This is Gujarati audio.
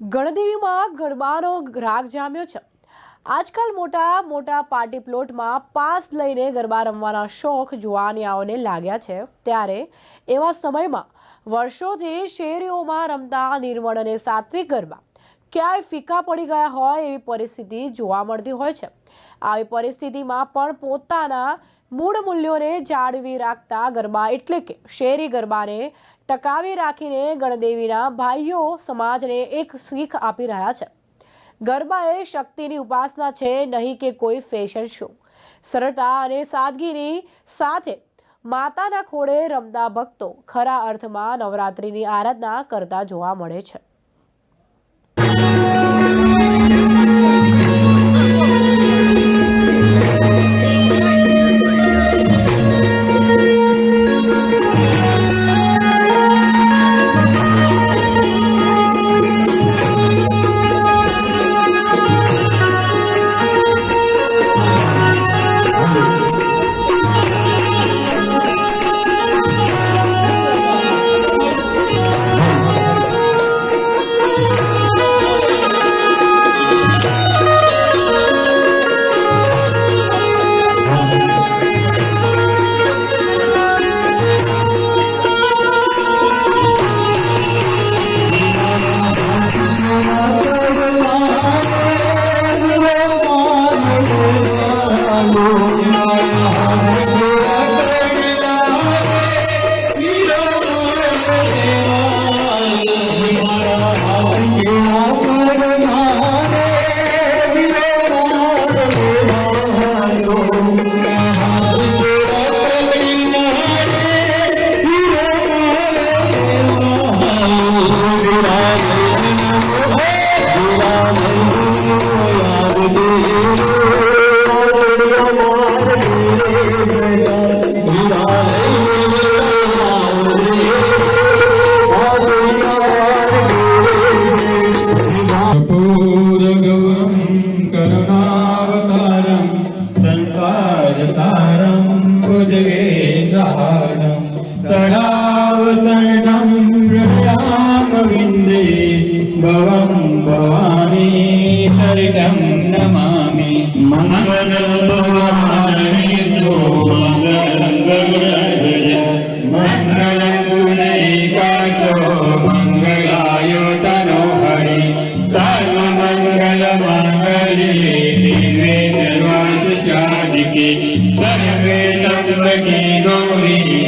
ગણદેવીમાં ગરબાનો ગ્રાહક જામ્યો છે. આજકાલ મોટા મોટા પાર્ટી પ્લોટમાં પાસ લઈને ગરબા રમવાના શોખ જુવાનિયાઓને લાગ્યા છે. ત્યારે એવા સમયમાં વર્ષોથી શેરીઓમાં રમતા નિર્મળ અને સાત્વિક ગરબા ક્યાંય ફીકા પડી ગયા હોય એવી પરિસ્થિતિ જોવા મળતી હોય છે. આવી પરિસ્થિતિમાં પણ પોતાના મૂળ મૂલ્યોને જાળવી રાખતા ગરબા એટલે કે શેરી ગરબાને ટકાવી રાખીને ગણદેવીના ભાઈઓ સમાજને એક શીખ આપી રહ્યા છે. ગરબા એ શક્તિની ઉપાસના છે, નહીં કે કોઈ ફેશન શો. સરળતા અને સાદગીની સાથે માતાના ખોળે રમતા ભક્તો ખરા અર્થમાં નવરાત્રિની આરાધના કરતા જોવા મળે છે. मङ्गलङ्गलम् का सो मङ्गलाय तनोहरि सर्वमङ्गल मङ्गले श्रीमे सर्वे तं गौरी